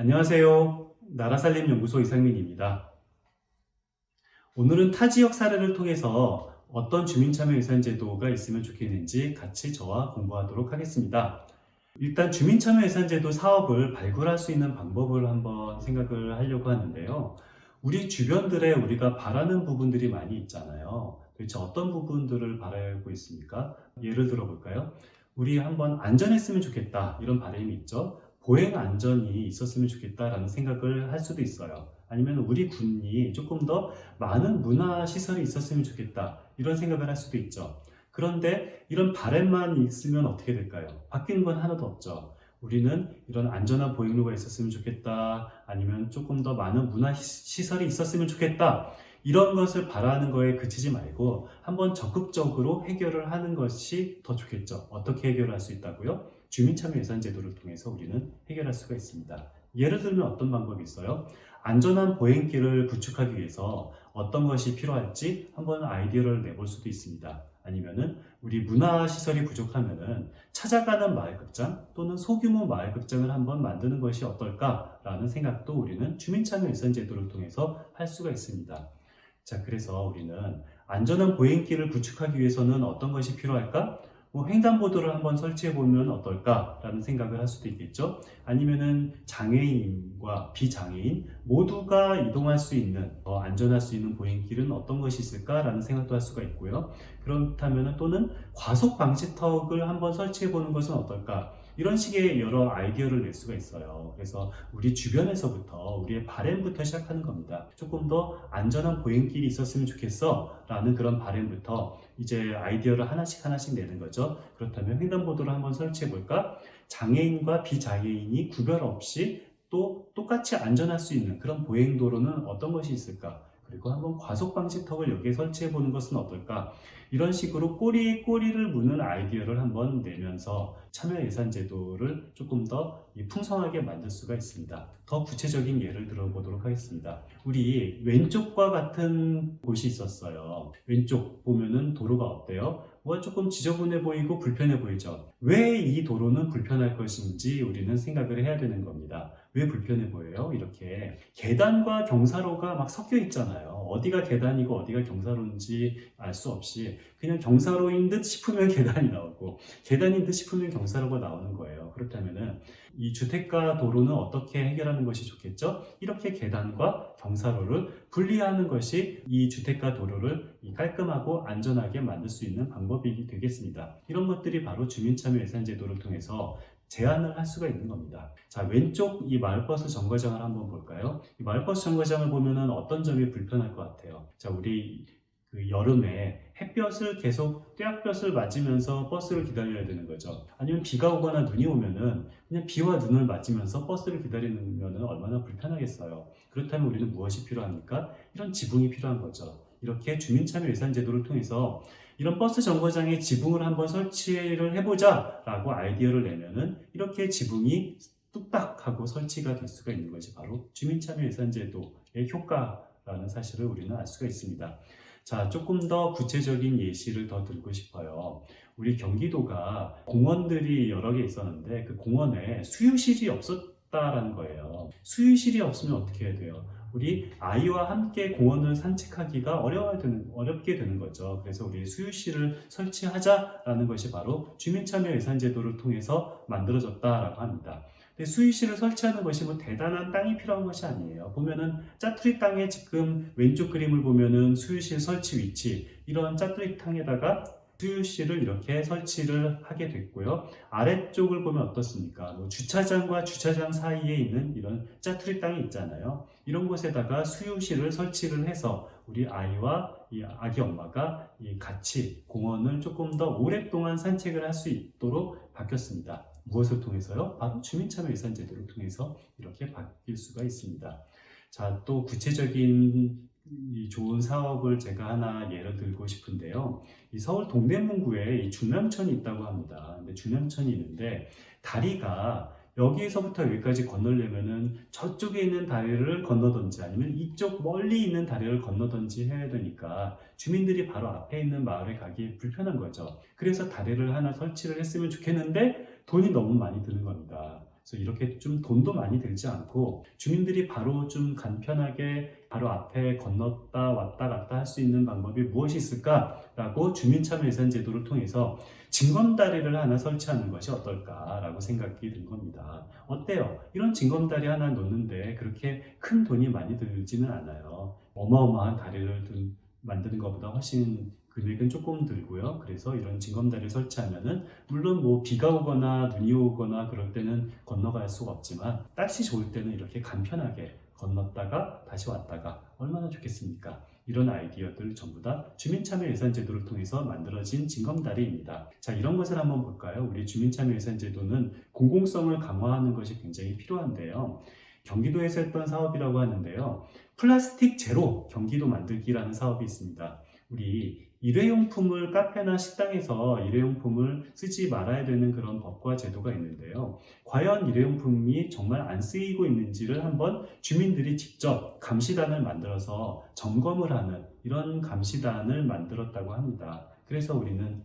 안녕하세요. 나라살림연구소 이상민입니다. 오늘은 타 지역 사례를 통해서 어떤 주민참여예산제도가 있으면 좋겠는지 같이 저와 공부하도록 하겠습니다. 일단 주민참여예산제도 사업을 발굴할 수 있는 방법을 한번 생각을 하려고 하는데요. 우리 주변들에 우리가 바라는 부분들이 많이 있잖아요. 도대체 어떤 부분들을 바라고 있습니까? 예를 들어 볼까요? 우리 한번 안전했으면 좋겠다. 이런 바람이 있죠. 보행 안전이 있었으면 좋겠다라는 생각을 할 수도 있어요. 아니면 우리 군이 조금 더 많은 문화 시설이 있었으면 좋겠다. 이런 생각을 할 수도 있죠. 그런데 이런 바램만 있으면 어떻게 될까요? 바뀌는 건 하나도 없죠. 우리는 이런 안전한 보행로가 있었으면 좋겠다. 아니면 조금 더 많은 문화 시- 시설이 있었으면 좋겠다. 이런 것을 바라는 거에 그치지 말고 한번 적극적으로 해결을 하는 것이 더 좋겠죠. 어떻게 해결할 수 있다고요? 주민참여 예산 제도를 통해서 우리는 해결할 수가 있습니다. 예를 들면 어떤 방법이 있어요? 안전한 보행길을 구축하기 위해서 어떤 것이 필요할지 한번 아이디어를 내볼 수도 있습니다. 아니면은 우리 문화 시설이 부족하면은 찾아가는 마을 극장 또는 소규모 마을 극장을 한번 만드는 것이 어떨까라는 생각도 우리는 주민참여 예산 제도를 통해서 할 수가 있습니다. 자, 그래서 우리는 안전한 보행길을 구축하기 위해서는 어떤 것이 필요할까? 뭐 횡단보도를 한번 설치해 보면 어떨까라는 생각을 할 수도 있겠죠. 아니면은 장애인과 비장애인 모두가 이동할 수 있는 더 안전할 수 있는 보행길은 어떤 것이 있을까라는 생각도 할 수가 있고요. 그렇다면 또는 과속 방지턱을 한번 설치해 보는 것은 어떨까? 이런 식의 여러 아이디어를 낼 수가 있어요. 그래서 우리 주변에서부터 우리의 바램부터 시작하는 겁니다. 조금 더 안전한 보행길이 있었으면 좋겠어 라는 그런 바램부터 이제 아이디어를 하나씩 하나씩 내는 거죠. 그렇다면 횡단보도를 한번 설치해 볼까? 장애인과 비장애인이 구별 없이 또 똑같이 안전할 수 있는 그런 보행도로는 어떤 것이 있을까? 그리고 한번 과속 방지턱을 여기에 설치해 보는 것은 어떨까? 이런 식으로 꼬리에 꼬리를 무는 아이디어를 한번 내면서 참여 예산 제도를 조금 더이 풍성하게 만들 수가 있습니다. 더 구체적인 예를 들어보도록 하겠습니다. 우리 왼쪽과 같은 곳이 있었어요. 왼쪽 보면은 도로가 어때요? 뭐 조금 지저분해 보이고 불편해 보이죠. 왜 이 도로는 불편할 것인지 우리는 생각을 해야 되는 겁니다. 왜 불편해 보여요? 이렇게 계단과 경사로가 막 섞여 있잖아요. 어디가 계단이고 어디가 경사로인지 알 수 없이 그냥 경사로인 듯 싶으면 계단이 나오고 계단인 듯 싶으면 경사로가 나오는 거예요. 그렇다면은 이 주택가 도로는 어떻게 해결하는 것이 좋겠죠? 이렇게 계단과 경사로를 분리하는 것이 이 주택가 도로를 이 깔끔하고 안전하게 만들 수 있는 방법이 되겠습니다. 이런 것들이 바로 주민참여 예산제도를 통해서 제한을 할 수가 있는 겁니다. 자, 왼쪽 이 마을버스 정거장을 한번 볼까요? 이 마을버스 정거장을 보면은 어떤 점이 불편할 것 같아요? 자, 우리 그 여름에 햇볕을 계속 떼약볕을 맞으면서 버스를 기다려야 되는 거죠. 아니면 비가 오거나 눈이 오면은 그냥 비와 눈을 맞으면서 버스를 기다리면은 얼마나 불편하겠어요. 그렇다면 우리는 무엇이 필요합니까? 이런 지붕이 필요한 거죠. 이렇게 주민참여 예산 제도를 통해서 이런 버스 정거장에 지붕을 한번 설치를 해보자 라고 아이디어를 내면은 이렇게 지붕이 뚝딱 하고 설치가 될 수가 있는 것이 바로 주민참여 예산제도의 효과라는 사실을 우리는 알 수가 있습니다. 자, 조금 더 구체적인 예시를 더 들고 싶어요. 우리 경기도가 공원들이 여러 개 있었는데 그 공원에 수유실이 없었다라는 거예요. 수유실이 없으면 어떻게 해야 돼요? 우리 아이와 함께 공원을 산책하기가 어려워야 되는, 어렵게 되는 거죠. 그래서 우리 수유실을 설치하자라는 것이 바로 주민참여 예산제도를 통해서 만들어졌다라고 합니다. 수유실을 설치하는 것이 뭐 대단한 땅이 필요한 것이 아니에요. 보면은 짜투리 땅에 지금 왼쪽 그림을 보면은 수유실 설치 위치 이런 짜투리 땅에다가 수유실을 이렇게 설치를 하게 됐고요. 아래쪽을 보면 어떻습니까? 뭐 주차장과 주차장 사이에 있는 이런 짜투리 땅이 있잖아요. 이런 곳에다가 수유실을 설치를 해서 우리 아이와 이 아기 엄마가 이 같이 공원을 조금 더 오랫동안 산책을 할 수 있도록 바뀌었습니다. 무엇을 통해서요? 바로 주민참여 예산 제도를 통해서 이렇게 바뀔 수가 있습니다. 자, 또 구체적인 이 좋은 사업을 제가 하나 예를 들고 싶은데요. 이 서울 동대문구에 이 중남천이 있다고 합니다. 근데 중남천이 있는데 다리가 여기서부터 여기까지 건너려면은 저쪽에 있는 다리를 건너든지 아니면 이쪽 멀리 있는 다리를 건너든지 해야 되니까 주민들이 바로 앞에 있는 마을에 가기 불편한 거죠. 그래서 다리를 하나 설치를 했으면 좋겠는데 돈이 너무 많이 드는 겁니다. 그래서 이렇게 좀 돈도 많이 들지 않고 주민들이 바로 좀 간편하게 바로 앞에 건넜다 왔다 갔다 할 수 있는 방법이 무엇이 있을까라고 주민참여 예산 제도를 통해서 징검다리를 하나 설치하는 것이 어떨까라고 생각이 든 겁니다. 어때요? 이런 징검다리 하나 놓는데 그렇게 큰 돈이 많이 들지는 않아요. 어마어마한 다리를 둔- 만드는 것보다 훨씬 금액은 조금 들고요. 그래서 이런 징검다리를 설치하면은 물론 뭐 비가 오거나 눈이 오거나 그럴 때는 건너갈 수가 없지만 날씨 좋을 때는 이렇게 간편하게 건넜다가 다시 왔다가 얼마나 좋겠습니까? 이런 아이디어들 전부 다 주민참여 예산 제도를 통해서 만들어진 징검다리입니다. 자, 이런 것을 한번 볼까요? 우리 주민참여 예산 제도는 공공성을 강화하는 것이 굉장히 필요한데요. 경기도에서 했던 사업이라고 하는데요. 플라스틱 제로 경기도 만들기라는 사업이 있습니다. 우리 일회용품을 카페나 식당에서 일회용품을 쓰지 말아야 되는 그런 법과 제도가 있는데요. 과연 일회용품이 정말 안 쓰이고 있는지를 한번 주민들이 직접 감시단을 만들어서 점검을 하는 이런 감시단을 만들었다고 합니다. 그래서 우리는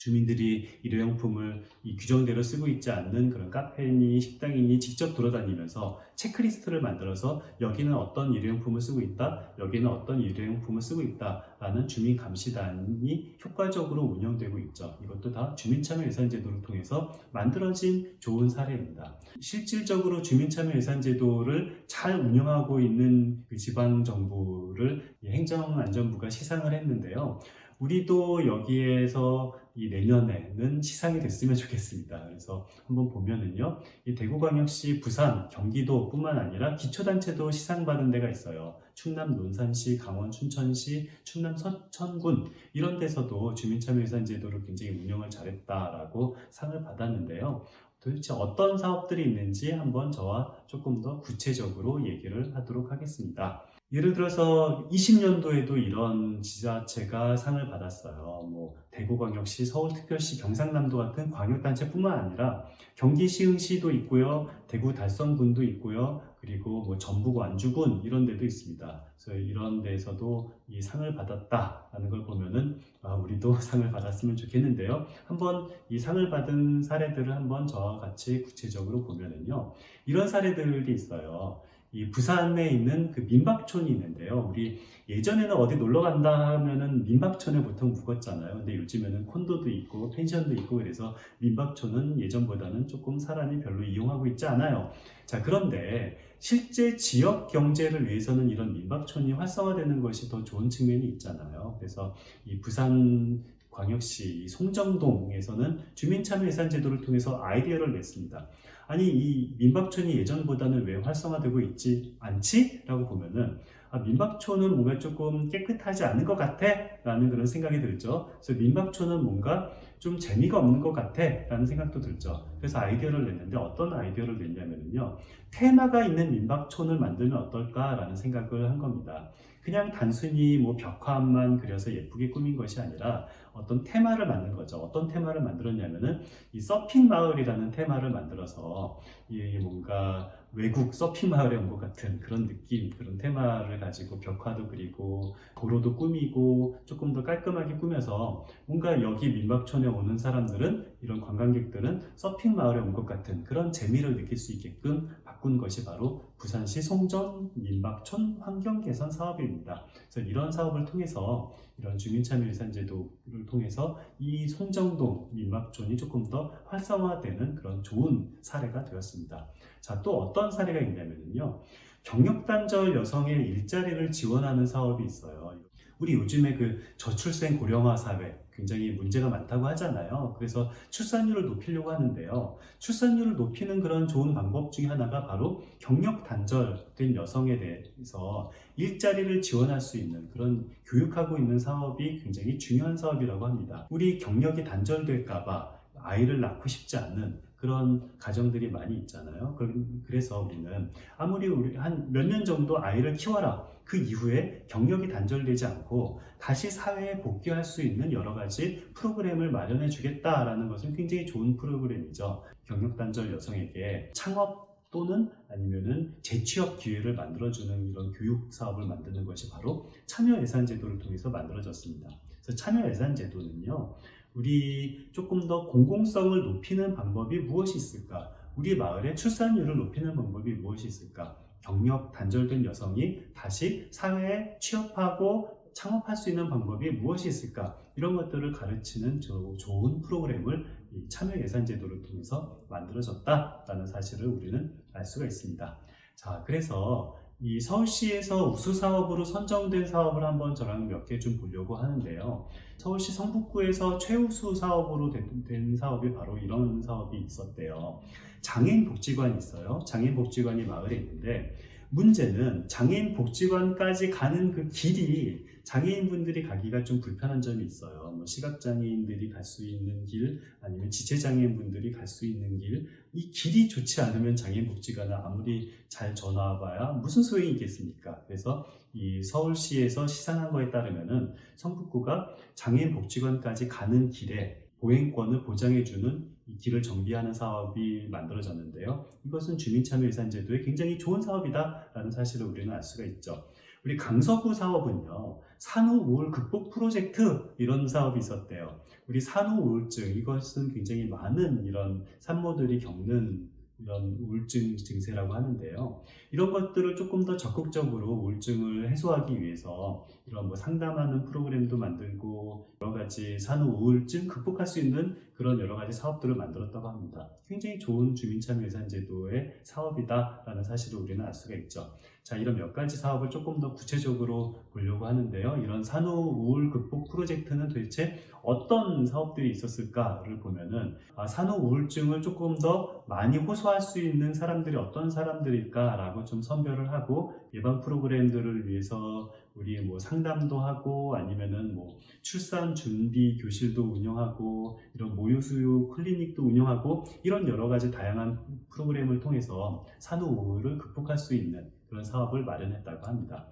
주민들이 일회용품을 이 규정대로 쓰고 있지 않는 그런 카페니 식당이니 직접 돌아다니면서 체크리스트를 만들어서 여기는 어떤 일회용품을 쓰고 있다, 여기는 어떤 일회용품을 쓰고 있다라는 주민 감시단이 효과적으로 운영되고 있죠. 이것도 다 주민참여 예산제도를 통해서 만들어진 좋은 사례입니다. 실질적으로 주민참여 예산제도를 잘 운영하고 있는 그 지방 정부를 이 행정안전부가 시상을 했는데요. 우리도 여기에서 이 내년에는 시상이 됐으면 좋겠습니다. 그래서 한번 보면은요, 이 대구광역시, 부산, 경기도뿐만 아니라 기초단체도 시상받은 데가 있어요. 충남 논산시, 강원 춘천시, 충남 서천군 이런 데서도 주민참여예산제도를 굉장히 운영을 잘했다라고 상을 받았는데요. 도대체 어떤 사업들이 있는지 한번 저와 조금 더 구체적으로 얘기를 하도록 하겠습니다. 예를 들어서 20년도에도 이런 지자체가 상을 받았어요. 뭐 대구광역시, 서울특별시, 경상남도 같은 광역단체뿐만 아니라 경기 시흥시도 있고요, 대구 달성군도 있고요, 그리고 뭐 전북 완주군 이런 데도 있습니다. 그래서 이런 데에서도 이 상을 받았다라는 걸 보면은 아, 우리도 상을 받았으면 좋겠는데요. 한번 이 상을 받은 사례들을 한번 저와 같이 구체적으로 보면은요, 이런 사례들이 있어요. 이 부산에 있는 그 민박촌이 있는데요. 우리 예전에는 어디 놀러 간다 하면은 민박촌에 보통 묵었잖아요. 근데 요즘에는 콘도도 있고 펜션도 있고 그래서 민박촌은 예전보다는 조금 사람이 별로 이용하고 있지 않아요. 자, 그런데 실제 지역 경제를 위해서는 이런 민박촌이 활성화되는 것이 더 좋은 측면이 있잖아요. 그래서 이 부산 광역시 이 송정동에서는 주민참여 예산 제도를 통해서 아이디어를 냈습니다. 아니 이 민박촌이 예전보다는 왜 활성화되고 있지 않지? 라고 보면은 아, 민박촌은 뭔가 조금 깨끗하지 않은 것 같아? 라는 그런 생각이 들죠. 그래서 민박촌은 뭔가 좀 재미가 없는 것 같아? 라는 생각도 들죠. 그래서 아이디어를 냈는데 어떤 아이디어를 냈냐면요 테마가 있는 민박촌을 만들면 어떨까? 라는 생각을 한 겁니다 그냥 단순히 뭐 벽화만 그려서 예쁘게 꾸민 것이 아니라 어떤 테마를 만든 거죠. 어떤 테마를 만들었냐면은 이 서핑 마을이라는 테마를 만들어서 이 뭔가 외국 서핑 마을에 온 것 같은 그런 느낌, 그런 테마를 가지고 벽화도 그리고 도로도 꾸미고 조금 더 깔끔하게 꾸며서 뭔가 여기 민박촌에 오는 사람들은 이런 관광객들은 서핑 마을에 온 것 같은 그런 재미를 느낄 수 있게끔 바꾼 것이 바로 부산시 송정 민박촌 환경 개선 사업입니다. 그래서 이런 사업을 통해서 이런 주민참여예산제도를 통해서 이 송정동 민박촌이 조금 더 활성화되는 그런 좋은 사례가 되었습니다. 자, 또 어떤 사례가 있냐면요. 경력단절 여성의 일자리를 지원하는 사업이 있어요. 우리 요즘에 그 저출생 고령화 사회 굉장히 문제가 많다고 하잖아요. 그래서 출산율을 높이려고 하는데요. 출산율을 높이는 그런 좋은 방법 중에 하나가 바로 경력 단절된 여성에 대해서 일자리를 지원할 수 있는 그런 교육하고 있는 사업이 굉장히 중요한 사업이라고 합니다. 우리 경력이 단절될까봐 아이를 낳고 싶지 않는 그런 가정들이 많이 있잖아요. 그- 그래서 우리는 아무리 우리 한 몇 년 정도 아이를 키워라. 그 이후에 경력이 단절되지 않고 다시 사회에 복귀할 수 있는 여러 가지 프로그램을 마련해 주겠다라는 것은 굉장히 좋은 프로그램이죠. 경력 단절 여성에게 창업 또는 아니면은 재취업 기회를 만들어주는 이런 교육 사업을 만드는 것이 바로 참여 예산 제도를 통해서 만들어졌습니다. 그래서 참여 예산 제도는요, 우리 조금 더 공공성을 높이는 방법이 무엇이 있을까? 우리 마을의 출산율을 높이는 방법이 무엇이 있을까? 경력 단절된 여성이 다시 사회에 취업하고 창업할 수 있는 방법이 무엇이 있을까? 이런 것들을 가르치는 조- 좋은 프로그램을 이 참여 예산 제도를 통해서 만들어졌다라는 사실을 우리는 알 수가 있습니다. 자, 그래서 이 서울시에서 우수 사업으로 선정된 사업을 한번 저랑 몇 개 좀 보려고 하는데요. 서울시 성북구에서 최우수 사업으로 된, 된 사업이 바로 이런 사업이 있었대요. 장애인 복지관이 있어요. 장애인 복지관이 마을에 있는데 문제는 장애인 복지관까지 가는 그 길이 장애인분들이 가기가 좀 불편한 점이 있어요. 뭐 시각장애인들이 갈 수 있는 길, 아니면 지체장애인분들이 갈 수 있는 길, 이 길이 좋지 않으면 장애인 복지관을 아무리 잘 전화와봐야 무슨 소용이 있겠습니까? 그래서 이 서울시에서 시상한 거에 따르면은 성북구가 장애인 복지관까지 가는 길에 보행권을 보장해주는 이 길을 정비하는 사업이 만들어졌는데요. 이것은 주민참여예산제도에 굉장히 좋은 사업이다라는 사실을 우리는 알 수가 있죠. 우리 강서구 사업은요, 산후 우울 극복 프로젝트 이런 사업이 있었대요. 우리 산후 우울증 이것은 굉장히 많은 이런 산모들이 겪는 이런 우울증 증세라고 하는데요. 이런 것들을 조금 더 적극적으로 우울증을 해소하기 위해서 이런 뭐 상담하는 프로그램도 만들고 여러 가지 산후 우울증 극복할 수 있는 그런 여러 가지 사업들을 만들었다고 합니다. 굉장히 좋은 주민참여 예산제도의 사업이다라는 사실을 우리는 알 수가 있죠. 자, 이런 몇 가지 사업을 조금 더 구체적으로 보려고 하는데요. 이런 산후 우울 극복 프로젝트는 도대체 어떤 사업들이 있었을까를 보면은 아, 산후 우울증을 조금 더 많이 호소할 수 있는 사람들이 어떤 사람들일까라고 좀 선별을 하고 예방 프로그램들을 위해서 우리 뭐 상담도 하고 아니면은 뭐 출산 준비 교실도 운영하고 이런 모유 수유 클리닉도 운영하고 이런 여러 가지 다양한 프로그램을 통해서 산후 우울을 극복할 수 있는 그런 사업을 마련했다고 합니다.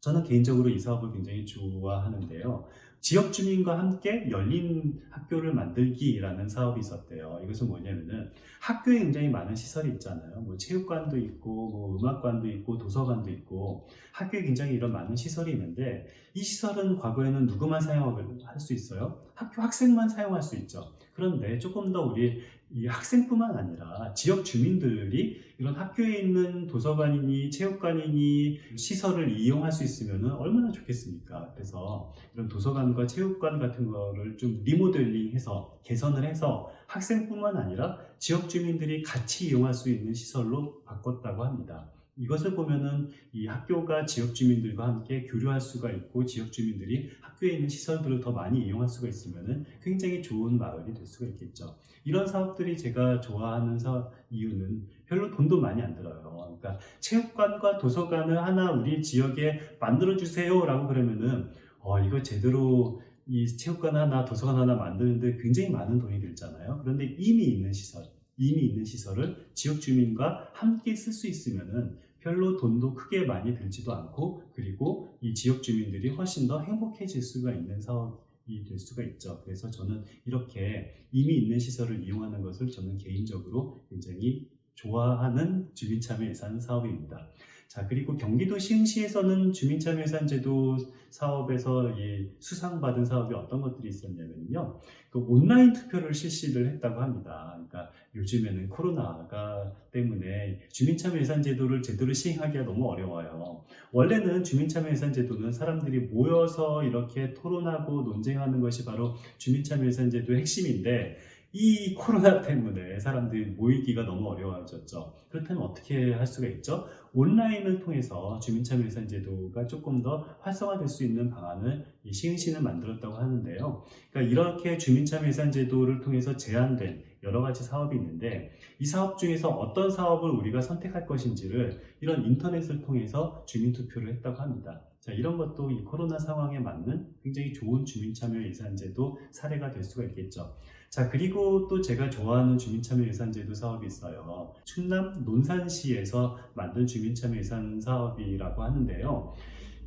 저는 개인적으로 이 사업을 굉장히 좋아하는데요. 지역 주민과 함께 열린 학교를 만들기라는 사업이 있었대요. 이것은 뭐냐면은 학교에 굉장히 많은 시설이 있잖아요. 뭐 체육관도 있고, 뭐 음악관도 있고, 도서관도 있고, 학교에 굉장히 이런 많은 시설이 있는데 이 시설은 과거에는 누구만 사용할 수 있어요? 학교 학생만 사용할 수 있죠. 그런데 조금 더 우리 이 학생뿐만 아니라 지역 주민들이 이런 학교에 있는 도서관이니 체육관이니 시설을 이용할 수 있으면 얼마나 좋겠습니까? 그래서 이런 도서관과 체육관 같은 거를 좀 리모델링해서 개선을 해서 학생뿐만 아니라 지역 주민들이 같이 이용할 수 있는 시설로 바꿨다고 합니다. 이것을 보면은 이 학교가 지역 주민들과 함께 교류할 수가 있고 지역 주민들이 학교에 있는 시설들을 더 많이 이용할 수가 있으면은 굉장히 좋은 마을이 될 수가 있겠죠. 이런 사업들이 제가 좋아하는 사 이유는 별로 돈도 많이 안 들어요. 그러니까 체육관과 도서관을 하나 우리 지역에 만들어 주세요라고 그러면은 어 이거 제대로 이 체육관 하나 도서관 하나 만드는데 굉장히 많은 돈이 들잖아요. 그런데 이미 있는 시설, 이미 있는 시설을 지역 주민과 함께 쓸 수 있으면은 별로 돈도 크게 많이 들지도 않고 그리고 이 지역 주민들이 훨씬 더 행복해질 수가 있는 사업이 될 수가 있죠. 그래서 저는 이렇게 이미 있는 시설을 이용하는 것을 저는 개인적으로 굉장히 좋아하는 주민 참여 예산 사업입니다. 자, 그리고 경기도 시흥시에서는 주민참여 예산 제도 사업에서 이 수상받은 사업이 어떤 것들이 있었냐면요. 그 온라인 투표를 실시를 했다고 합니다. 그러니까 요즘에는 코로나가 때문에 주민참여 예산 제도를 제대로 시행하기가 너무 어려워요. 원래는 주민참여 예산 제도는 사람들이 모여서 이렇게 토론하고 논쟁하는 것이 바로 주민참여 예산 제도의 핵심인데 이 코로나 때문에 사람들이 모이기가 너무 어려워졌죠. 그렇다면 어떻게 할 수가 있죠? 온라인을 통해서 주민참여예산 제도가 조금 더 활성화될 수 있는 방안을 이 시흥시는 만들었다고 하는데요. 그러니까 이렇게 주민참여예산 제도를 통해서 제안된 여러 가지 사업이 있는데 이 사업 중에서 어떤 사업을 우리가 선택할 것인지를 이런 인터넷을 통해서 주민투표를 했다고 합니다. 자, 이런 것도 이 코로나 상황에 맞는 굉장히 좋은 주민참여예산제도 사례가 될 수가 있겠죠. 자, 그리고 또 제가 좋아하는 주민참여예산제도 사업이 있어요. 충남 논산시에서 만든 주민참여예산 사업이라고 하는데요.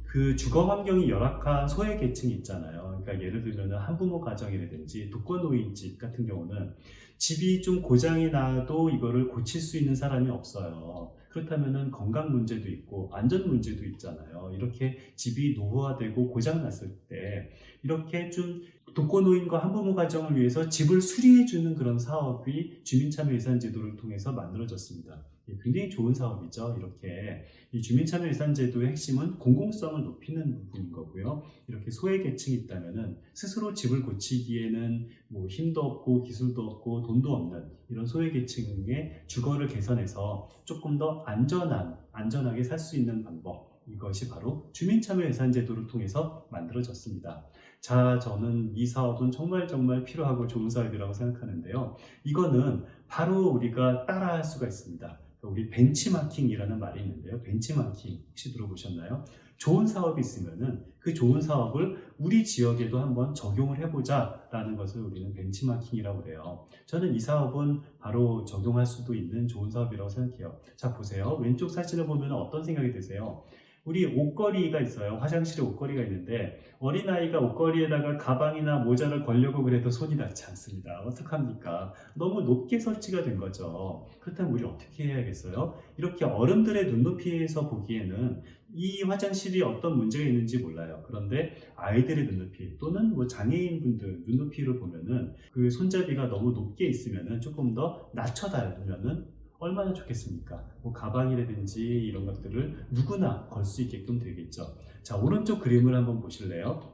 그 주거 환경이 열악한 소외 계층이 있잖아요. 그러니까 예를 들면 한부모 가정이라든지 독거노인집 같은 경우는 집이 좀 고장이 나도 이거를 고칠 수 있는 사람이 없어요. 그렇다면 건강 문제도 있고 안전 문제도 있잖아요. 이렇게 집이 노후화되고 고장 났을 때 이렇게 좀 독거노인과 한부모 가정을 위해서 집을 수리해주는 그런 사업이 주민참여예산제도를 통해서 만들어졌습니다. 예, 굉장히 좋은 사업이죠. 이렇게 이 주민참여예산제도의 핵심은 공공성을 높이는 부분인 거고요. 이렇게 소외계층이 있다면은 스스로 집을 고치기에는 뭐 힘도 없고 기술도 없고 돈도 없는 이런 소외계층의 주거를 개선해서 조금 더 안전한 안전하게 살 수 있는 방법 이것이 바로 주민참여예산제도를 통해서 만들어졌습니다. 자, 저는 이 사업은 정말 정말 필요하고 좋은 사업이라고 생각하는데요. 이거는 바로 우리가 따라할 수가 있습니다. 우리 벤치마킹이라는 말이 있는데요. 벤치마킹 혹시 들어보셨나요? 좋은 사업이 있으면은 그 좋은 사업을 우리 지역에도 한번 적용을 해보자라는 것을 우리는 벤치마킹이라고 그래요. 저는 이 사업은 바로 적용할 수도 있는 좋은 사업이라고 생각해요. 자, 보세요. 왼쪽 사진을 보면 어떤 생각이 드세요? 우리 옷걸이가 있어요. 화장실에 옷걸이가 있는데 어린아이가 옷걸이에다가 가방이나 모자를 걸려고 그래도 손이 닿지 않습니다. 어떡합니까? 너무 높게 설치가 된 거죠. 그렇다면 우리 어떻게 해야겠어요? 이렇게 어른들의 눈높이에서 보기에는 이 화장실이 어떤 문제가 있는지 몰라요. 그런데 아이들의 눈높이 또는 뭐 장애인분들 눈높이를 보면은 그 손잡이가 너무 높게 있으면은 조금 더 낮춰 달면은 얼마나 좋겠습니까? 뭐 가방이라든지 이런 것들을 누구나 걸 수 있게끔 되겠죠. 자, 오른쪽 그림을 한번 보실래요?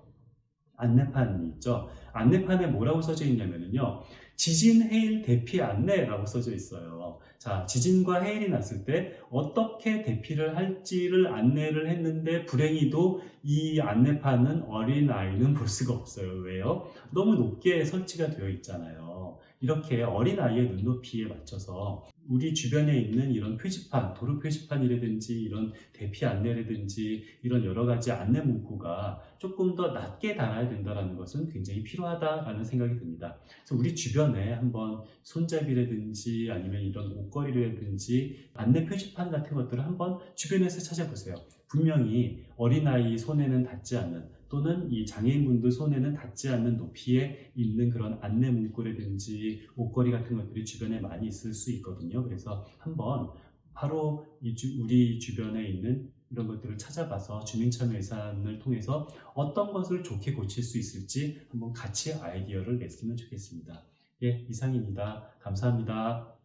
안내판이 있죠. 안내판에 뭐라고 써져 있냐면요. 지진 해일 대피 안내라고 써져 있어요. 자, 지진과 해일이 났을 때 어떻게 대피를 할지를 안내를 했는데 불행히도 이 안내판은 어린 아이는 볼 수가 없어요. 왜요? 너무 높게 설치가 되어 있잖아요. 이렇게 어린 아이의 눈높이에 맞춰서 우리 주변에 있는 이런 표지판, 도로 표지판이라든지 이런 대피 안내라든지 이런 여러 가지 안내 문구가 조금 더 낮게 달아야 된다는 것은 굉장히 필요하다라는 생각이 듭니다. 그래서 우리 주변에 한번 손잡이라든지 아니면 이런 옷걸이라든지 안내 표지판 같은 것들을 한번 주변에서 찾아보세요. 분명히 어린아이 손에는 닿지 않는 또는 이 장애인분들 손에는 닿지 않는 높이에 있는 그런 안내 문구라든지 옷걸이 같은 것들이 주변에 많이 있을 수 있거든요. 그래서 한번 바로 이 주- 우리 주변에 있는 이런 것들을 찾아봐서 주민참여 예산을 통해서 어떤 것을 좋게 고칠 수 있을지 한번 같이 아이디어를 냈으면 좋겠습니다. 예, 이상입니다. 감사합니다.